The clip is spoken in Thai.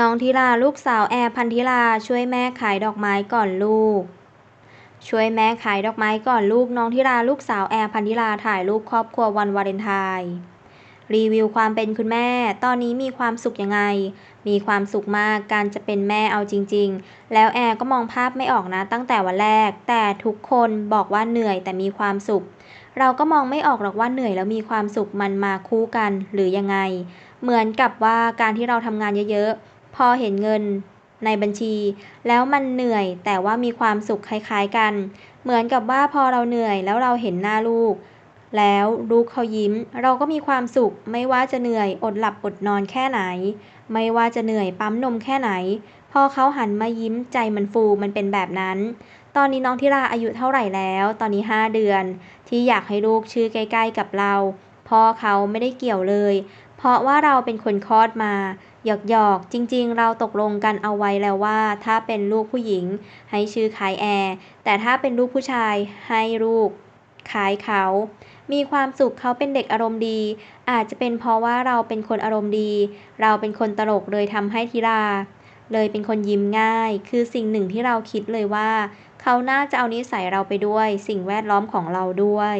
น้องทิราลูกสาวแอร์พันธิลาช่วยแม่ขายดอกไม้ก่อนลูก ช่วยแม่ขายดอกไม้ก่อนลูกน้องทิราลูกสาวแอร์พันธิลาถ่ายรูปครอบครัววันวาเลนไทน์รีวิวความเป็นคุณแม่ ตอนนี้มีความสุขยังไง มีความสุขมากการจะเป็นแม่เอาจริง ๆ แล้วแอร์ก็มองภาพไม่ออกนะตั้งแต่วันแรก แต่ทุกคนบอกว่าเหนื่อยแต่มีความสุข เราก็มองไม่ออกหรอกว่าเหนื่อยแล้วมีความสุขมันมาคู่กันหรือยังไง เหมือนกับว่าการที่เราทำงานเยอะๆ พอเห็นเงินในบัญชี แล้วมันเหนื่อยแต่ว่ามีความสุขคล้ายๆกัน เหมือนกับว่าพอเราเหนื่อยแล้วเราเห็นหน้าลูก แล้วลูกเขายิ้ม เราก็มีความสุข ไม่ว่าจะเหนื่อยอดหลับอดนอนแค่ไหน ไม่ว่าจะเหนื่อยปั๊มนมแค่ไหน พอเขาหันมายิ้มใจมันฟูมันเป็นแบบนั้น ตอนนี้น้องทิราอายุเท่าไหร่แล้ว ตอนนี้ 5 เดือน ที่อยากให้ลูกชื่อใกล้ๆกับเราพ่อเขาไม่ได้เกี่ยวเลย ราะว่าเราเป็นคนคลอดมา หยอกๆจริง ๆ เราตกลงกันเอาไว้แล้วว่า ถ้าเป็นลูกผู้หญิง ให้ชื่อคล้ายแอร์แต่ถ้าเป็นลูกผู้ชายให้ลูกคล้ายเขา มีความสุขเขาเป็นเด็กอารมณ์ดี อาจจะเป็นเพราะว่าเราเป็นคนอารมณ์ดี เราเป็นคนตลกเลยทำให้ธิราเลยเป็นคนยิ้มง่าย คือสิ่งหนึ่งที่เราคิดเลยว่า เขาน่าจะเอานิสัยเราไปด้วย สิ่งแวดล้อมของเราด้วย